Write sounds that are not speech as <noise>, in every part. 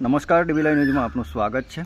નમસ્કાર ડીબીલાઈ ન્યૂઝમાં આપનું સ્વાગત છે.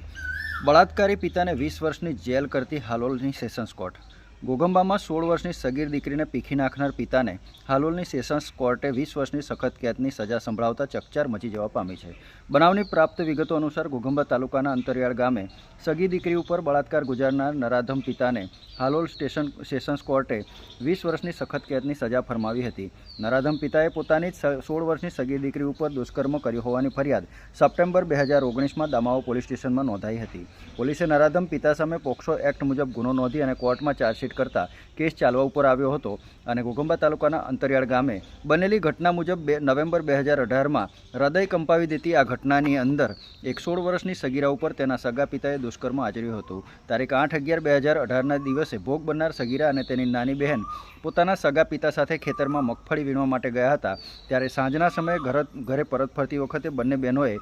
બળાત્કારી પિતાને વીસ વર્ષની જેલ કરતી હાલોલની સેશન્સ કોર્ટ ગોગંબામાં સોળ વર્ષની સગીર દીકરીને પીખી નાખનાર પિતાને હાલોલની સેશન્સ કોર્ટે વીસ વર્ષની સખત કેદની સજા સંભળાવતા ચકચાર મચી જવા પામી છે. બનાવની પ્રાપ્ત વિગતો અનુસાર ગોગંબા તાલુકાના અંતરિયાળ ગામે સગી દીકરી ઉપર બળાત્કાર ગુજારનાર નરાધમ પિતાને હાલોલ સ્ટેશન સેશન્સ કોર્ટે વીસ વર્ષની સખત કેદની સજા ફરમાવી હતી. નરાધમ પિતાએ પોતાની જ સોળ વર્ષની સગી દીકરી ઉપર દુષ્કર્મ કર્યો હોવાની ફરિયાદ સપ્ટેમ્બર બે હજાર ઓગણીસમાં દામાઓ પોલીસ સ્ટેશનમાં નોંધાઈ હતી. પોલીસે નરાધમ પિતા સામે પોક્સો એક્ટ મુજબ ગુનો નોંધી અને કોર્ટમાં ચાર્જશીટ કરતા કેસ ચાલવા ઉપર આવ્યો હતો અને ઘોઘંબા તાલુકાના અંતરિયાળ ગામે બનેલી ઘટના મુજબ બે નવેમ્બર બે હજાર અઢારમાં હૃદય કંપાવી દેતી આ ઘટનાની અંદર એક સોળ વર્ષની સગીરા ઉપર તેના સગા પિતાએ દુષ્કર્મ આચર્યું હતું. તારીખ આઠ અગિયાર બે હજાર અઢારના દિવસે ભોગ બનનાર સગીરા અને તેની નાની બહેન પોતાના સગા પિતા સાથે ખેતરમાં મગફળી વીણવા માટે ગયા હતા. ત્યારે સાંજના સમયે ઘર ઘરે પરત ફરતી વખતે બંને બહેનોએ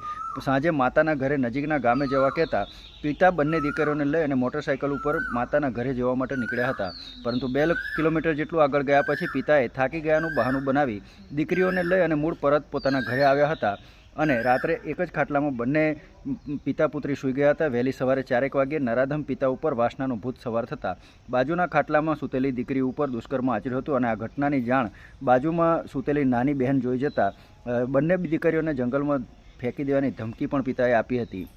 સાંજે માતાના ઘરે નજીકના ગામે જવા કહેતા પિતા બંને દીકરીઓને લઈ અને મોટરસાઇકલ ઉપર માતાના ઘરે જવા માટે નીકળ્યા હતા. પરંતુ બે કિલોમીટર જેટલું આગળ ગયા પછી પિતાએ થાકી ગયાનું બહાનું બનાવી દીકરીઓને લઈ અને મૂળ પરત પોતાના ઘરે આવ્યા હતા. અને રાત્રે એક જ ખાટલામાં બંને પિતા પુત્રી સૂઈ ગયા હતા. વહેલી સવારે ચારેક વાગ્યે નરાધમ પિતા ઉપર વાસનાનું ભૂત સવાર થતાં. બાજુના ખાટલામાં સૂતેલી દીકરી ઉપર દુષ્કર્મ આચર્યું હતું અને આ ઘટનાની જાણ બાજુમાં સૂતેલી નાની બહેન જોઈ જતાં બંને દીકરીઓને જંગલમાં ફેંકી દેવાની ધમકી પણ પિતાએ આપી હતી.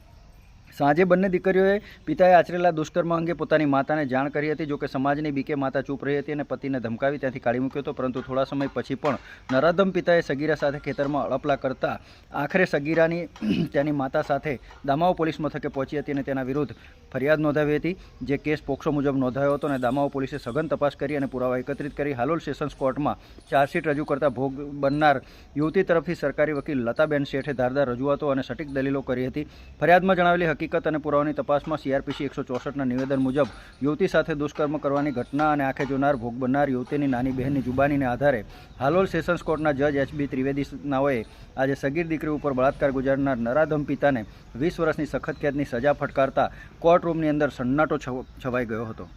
સાંજે બંને દીકરીઓએ પિતાએ આચરેલા દુષ્કર્મ અંગે પોતાની માતાને જાણ કરી હતી. જોકે સમાજની બીકે માતા ચૂપ રહી હતી અને પતિને ધમકાવી ત્યાંથી કાઢી મૂક્યો હતો. પરંતુ થોડા સમય પછી પણ નરાધમ પિતાએ સગીરા સાથે ખેતરમાં અળપલા કરતા આખરે સગીરાની <clears throat> તેની માતા સાથે દામાઓ પોલીસ મથકે પહોંચી હતી અને તેના વિરુદ્ધ ફરિયાદ નોંધાવી હતી. જે કેસ પોક્સો મુજબ નોંધાયો હતો અને દામાઓ પોલીસે સઘન તપાસ કરી અને પુરાવા એકત્રિત કરી. હાલોલ સેશન્સ કોર્ટમાં ચાર્જશીટ રજૂ કરતા ભોગ બનનાર યુવતી તરફથી સરકારી વકીલ લતાબેન શેઠે ધારદાર રજૂઆતો અને સટીક દલીલો કરી હતી. ફરિયાદમાં જણાવેલી હકીકત અને પુરાવાની તપાસમાં સીઆરપીસી એકસો ચોસઠના નિવેદન મુજબ યુવતી સાથે દુષ્કર્મ કરવાની ઘટના અને આંખે જોનાર ભોગ બનનાર યુવતીની નાની બહેનની જુબાનીને આધારે હાલોલ સેશન્સ કોર્ટના જજ એચબી ત્રિવેદી નાઓએ આજે સગીર દીકરી ઉપર બળાત્કાર ગુજારનાર નરાધમ પિતાને વીસ વર્ષની સખત કેદની સજા ફટકારતા કોર્ટ રૂમની અંદર સન્નાટો છવ- છવાઈ ગયો હતો.